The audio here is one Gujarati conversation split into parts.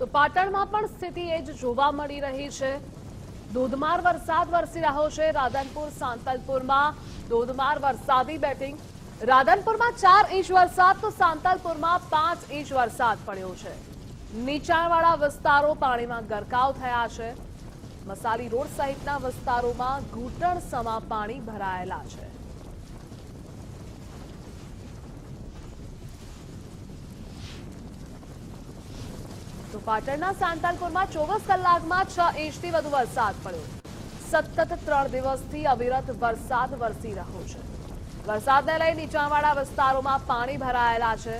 તો પાટણમાં પણ સ્થિતિ એ જ જોવા મળી રહી છે. ધોધમાર વરસાદ વરસી રહ્યો છે. રાધનપુર, સાંતલપુરમાં ધોધમાર વરસાદી બેટિંગ. રાધનપુરમાં ચાર ઇંચ વરસાદ તો સાંતલપુરમાં પાંચ ઇંચ વરસાદ પડ્યો છે. નીચાણવાળા વિસ્તારો પાણીમાં ગરકાવ થયા છે. મસાલી રોડ સહિતના વિસ્તારોમાં ઘૂંટણ સમા પાણી ભરાયેલા છે. તો પાટણના સાંતાલપુરમાં ચોવીસ કલાકમાં છ ઇંચથી વધુ વરસાદ પડ્યો. સતત ત્રણ દિવસથી અવિરત વરસાદ વરસી રહ્યો છે. વરસાદને લઈ નીચાણવાળા વિસ્તારોમાં પાણી ભરાયેલા છે.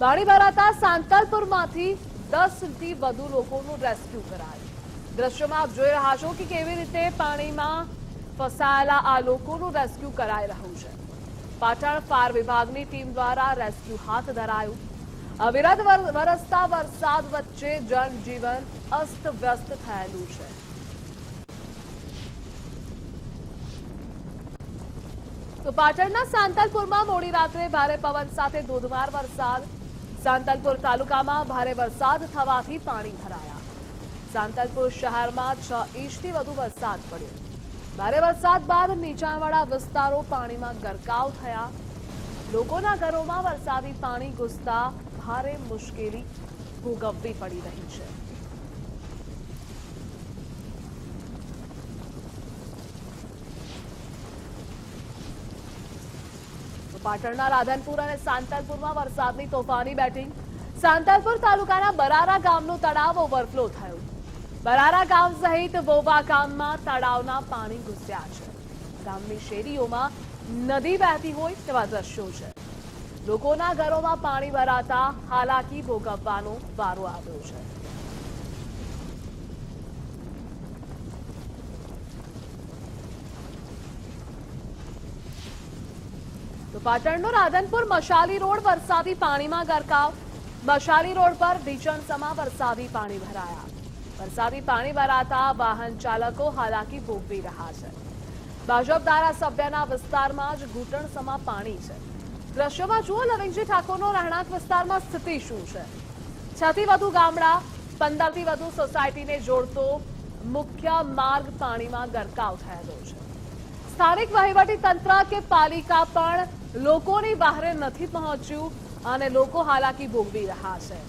પાણી ભરાતા સાંતાલપુરમાંથી દસથી વધુ લોકોનું રેસ્ક્યુ કરાયું. દ્રશ્યમાં આપ જોઈ રહ્યા છો કે કેવી રીતે પાણીમાં ફસાયેલા આ લોકોનું રેસ્ક્યુ કરાઈ રહ્યું છે. પાટણ ફાયર વિભાગની ટીમ દ્વારા રેસ્ક્યુ હાથ ધરાયું. અવિરત વર- વરસતા વરસાદ વચ્ચે જનજીવન અસ્તવ્યસ્ત થયેલું છે. તો પાટણના સાંતલપુરમાં મોડી રાત્રે ભારે પવન સાથે ધોધમાર વરસાદ. સાંતલપુર તાલુકામાં ભારે વરસાદ થવાથી પાણી ભરાયા. સાંતલપુર શહેરમાં છ ઇંચથી વધુ વરસાદ પડ્યો. ભારે વરસાદ બાદ નીચાણવાળા વિસ્તારો પાણીમાં ગરકાવ થયા. લોકોના ઘરોમાં વરસાદી પાણી ઘૂસતા ભારે મુશ્કેલી ભોગવવી પડી રહી છે. પાટણના રાધનપુર અને સાંતલપુરમાં વરસાદની તોફાની બેટિંગ. સાંતલપુર તાલુકાના બરારા ગામનું તળાવ ઓવરફ્લો થયું. બરારા ગામ સહિત વોવા ગામમાં તળાવના પાણી ઘૂસ્યા છે. ગામની શેરીઓમાં નદી વહેતી હોય તેવા દ્રશ્યો છે. લોકોના ઘરોમાં પાણી ભરાતા હાલાકી ભોગવવાનો વારો આવ્યો છે. પાટણનો રાધનપુર મશાલી રોડ વરસાદી પાણીમાં ગરકાવ. મશાલી રોડ પર ભીષણસમા વરસાદી પાણી ભરાયા. વરસાદી પાણી ભરાતા વાહન ચાલકો હાલાકી ભોગવી રહ્યા છે. ભાજપ ધારાસભ્યના વિસ્તારમાં જ ઘૂંટણસમા પાણી છે. દ્રશ્યોમાં જુઓ લવિંગજી ઠાકોરનો રહેણાંક વિસ્તારમાં સ્થિતિ શું છે? છથી વધુ ગામડા પંદરથી વધુ સોસાયટીને જોડતો મુખ્ય માર્ગ પાણીમાં ગરકાવ થયેલો છે. સ્થાનિક વહીવટી તંત્ર કે પાલિકા પણ લોકોની બહારે નથી પહોંચ્યું અને લોકો હાલાકી ભોગવી રહ્યા છે.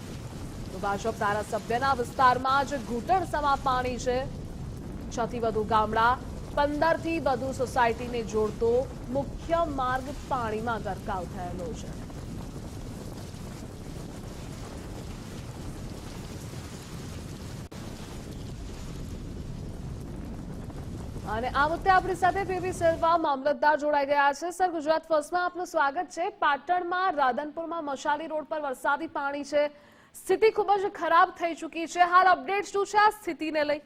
ભાજપ ધારાસભ્યના વિસ્તારમાં જ ઘૂંટણ સમા પાણી છે. છથી વધુ ગામડા પંદરથી વધુ સોસાયટીને જોડતો મુખ્ય માર્ગ પાણીમાં ગરકાવ થયેલો છે. અને આ મુદ્દે આપણી સાથે પીવી સિલ્વા મામલતદાર જોડાઈ ગયા છે. સર, ગુજરાત ફર્સ્ટમાં આપનું સ્વાગત છે. પાટણમાં રાધનપુરમાં મશાલી રોડ પર વરસાદી પાણી છે. સ્થિતિ ખૂબ જ ખરાબ થઈ ચૂકી છે. હાલ અપડેટ શું છે આ સ્થિતિને લઈ?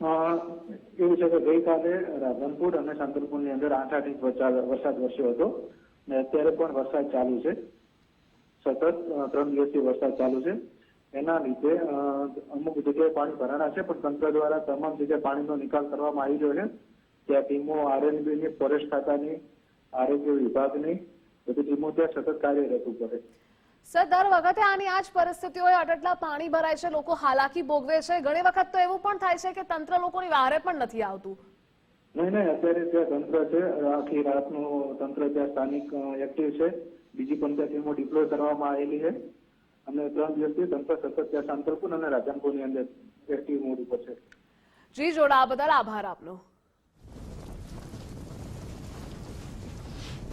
એવું છે કે ગઈકાલે રાધનપુર અને સંતલપુરની અંદર આઠ આઠ ઇંચ વરસાદ વરસ્યો હતો ને અત્યારે પણ વરસાદ ચાલુ છે. સતત ત્રણ દિવસથી વરસાદ ચાલુ છે. એના લીધે અમુક જગ્યાએ પાણી ભરાણા છે, પણ તંત્ર દ્વારા તમામ જગ્યાએ પાણીનો નિકાલ કરવામાં આવી રહ્યો છે. ત્યાં ટીમો આરએનબીની ફોરેસ્ટ ખાતાની, આરોગ્ય વિભાગની બધી ટીમો ત્યાં સતત કાર્યરત ઉપર છે. સર દર વખતે આની આ જ પરિસ્થિતિ હોય આટલા પાણી ભરાય છે લોકો હાલાકી ભોગવે છે. ઘણી વખત તો એવું પણ થાય છે કે તંત્ર લોકોની વારે પણ નથી આવતું. નહીં નહીં અત્યારે ત્યાં તંત્ર છે આખી રાતનું તંત્ર ત્યાં સ્થાનિક એક્ટિવ છે બીજી ટીમો ડિપ્લોય કરવામાં આવેલી છે. અને ત્રણ દિવસથી તંત્ર સતત ત્યાં સાંતલપુર અને રાધનપુરની અંદર એક્ટિવ મોડ ઉપર છે. જી જોડા બદલ આભાર આપનો.